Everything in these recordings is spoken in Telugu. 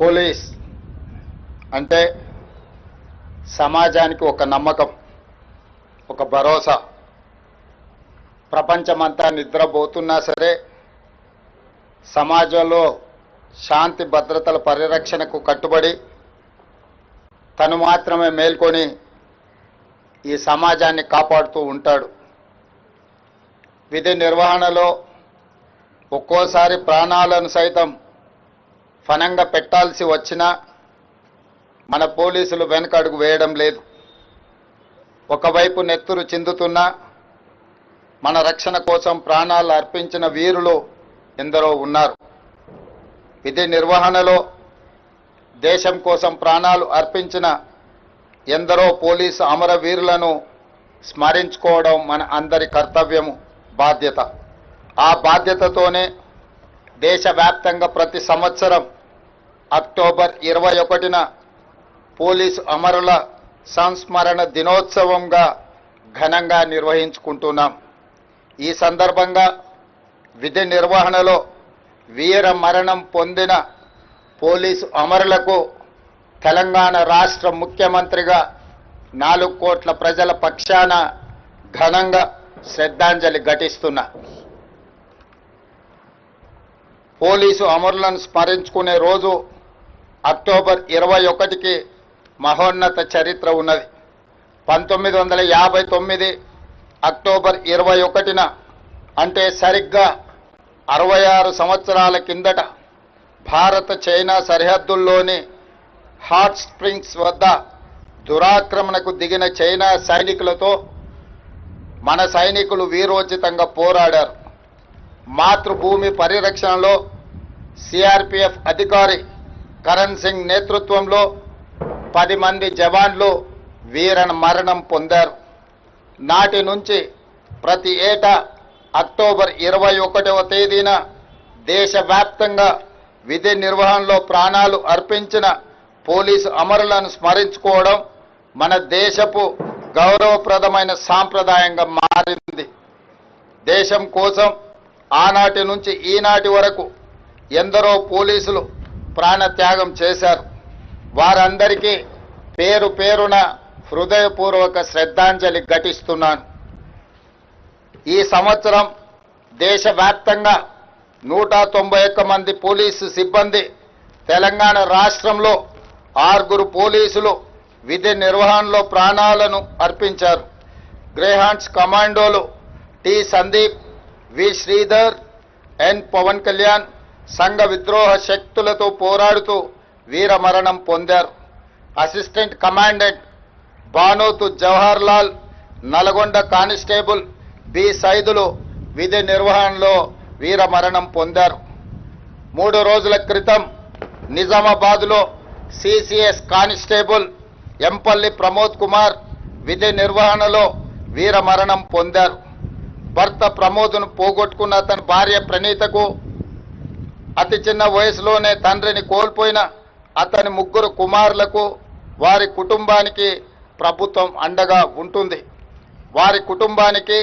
పోలీస్ అంటే సమాజానికి ఒక నమ్మకం ఒక భరోసా. ప్రపంచమంతా నిద్రపోతున్నా సరే సమాజంలో శాంతి భద్రతల పరిరక్షణకు కట్టుబడి తను మాత్రమే మేల్కొని ఈ సమాజాన్ని కాపాడుతూ ఉంటాడు. విధి నిర్వహణలో ఒక్కోసారి ప్రాణాలను సైతం ఫనంగా పెట్టాల్సి వచ్చినా మన పోలీసులు వెనకడుగు వేయడం లేదు. ఒకవైపు నెత్తురు చిందుతున్నా మన రక్షణ కోసం ప్రాణాలు అర్పించిన వీరులు ఎందరో ఉన్నారు. విధి నిర్వహణలో దేశం కోసం ప్రాణాలు అర్పించిన ఎందరో పోలీసు అమరవీరులను స్మరించుకోవడం మన అందరి కర్తవ్యము బాధ్యత. ఆ బాధ్యతతోనే దేశవ్యాప్తంగా ప్రతి సంవత్సరం అక్టోబర్ ఇరవై ఒకటిన పోలీసు అమరుల సంస్మరణ దినోత్సవంగా ఘనంగా నిర్వహించుకుంటున్నాం. ఈ సందర్భంగా విధి నిర్వహణలో వీర మరణం పొందిన పోలీసు అమరులకు తెలంగాణ రాష్ట్ర ముఖ్యమంత్రిగా నాలుగు కోట్ల ప్రజల పక్షాన ఘనంగా శ్రద్ధాంజలి ఘటిస్తున్నా. పోలీసు అమరులను స్మరించుకునే రోజు అక్టోబర్ ఇరవై ఒకటికి మహోన్నత చరిత్ర ఉన్నది. పంతొమ్మిది వందల యాభై తొమ్మిది అక్టోబర్ ఇరవై ఒకటిన అంటే సరిగ్గా అరవై ఆరు సంవత్సరాల కిందట భారత చైనా సరిహద్దుల్లోని హాట్ స్ప్రింగ్స్ వద్ద దురాక్రమణకు దిగిన చైనా సైనికులతో మన సైనికులు వీరోచితంగా పోరాడారు. మాతృభూమి పరిరక్షణలో సిఆర్పిఎఫ్ అధికారి కరణ్ సింగ్ నేతృత్వంలో పది మంది జవాన్లు వీర మరణం పొందారు. నాటి నుంచి ప్రతి ఏటా అక్టోబర్ ఇరవై ఒకటవ తేదీన దేశవ్యాప్తంగా విధి నిర్వహణలో ప్రాణాలు అర్పించిన పోలీసు అమరులను స్మరించుకోవడం మన దేశపు గౌరవప్రదమైన సాంప్రదాయంగా మారింది. దేశం కోసం ఆనాటి నుంచి ఈనాటి వరకు ఎందరో పోలీసులు ప్రాణత్యాగం చేశారు. వారందరికీ పేరు పేరున హృదయపూర్వక శ్రద్ధాంజలి ఘటిస్తున్నాను. ఈ సంవత్సరం దేశవ్యాప్తంగా నూట తొంభై ఒక్క మంది పోలీసు సిబ్బంది తెలంగాణ రాష్ట్రంలో ఆరుగురు పోలీసులు విధి నిర్వహణలో ప్రాణాలను అర్పించారు. Greyhounds కమాండోలు T Sandeep V Sridhar N Pawan Kalyan సంఘ విద్రోహ శక్తులతో పోరాడుతూ వీరమరణం పొందారు. Assistant commandant Banothu Jawahar Lal Nalgonda constable B Saidulu విధి నిర్వహణలో వీరమరణం పొందారు. మూడు రోజుల క్రితం నిజామాబాద్లో సిసిఎస్ కానిస్టేబుల్ ఎంపల్లి ప్రమోద్ కుమార్ విధి నిర్వహణలో వీరమరణం పొందారు. భర్త ప్రమోద్ను పోగొట్టుకున్న అతని భార్య ప్రణీతకు అతి చిన్న వయసులోనే తండ్రిని కోల్పోయిన అతని ముగ్గురు కుమారులకు వారి కుటుంబానికి ప్రభుత్వం అండగా ఉంటుంది. వారి కుటుంబానికి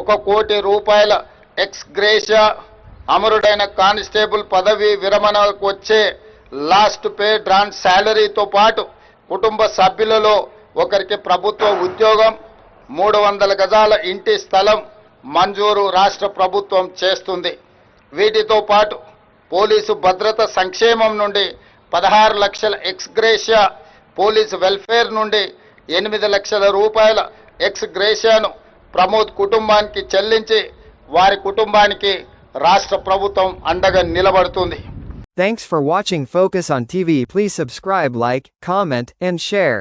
ఒక కోటి రూపాయల ఎక్స్ గ్రేషియా అమరుడైన కానిస్టేబుల్ పదవి విరమణకు వచ్చే లాస్ట్ పే డ్రాన్ శాలరీతో పాటు కుటుంబ సభ్యులలో ఒకరికి ప్రభుత్వ ఉద్యోగం మూడు వందల గజాల ఇంటి స్థలం మంజూరు రాష్ట్ర ప్రభుత్వం చేస్తుంది. వీటితో పాటు పోలీసు భద్రత సంక్షేమం నుండి పదహారు లక్షల ఎక్స్గ్రేషియా పోలీసు వెల్ఫేర్ నుండి ఎనిమిది లక్షల రూపాయల ఎక్స్గ్రేషియాను ప్రమోద్ కుటుంబానికి చెల్లించి వారి కుటుంబానికి రాష్ట్ర ప్రభుత్వం అండగా నిలబడుతుంది. Thanks for watching focus on TV please subscribe like comment and share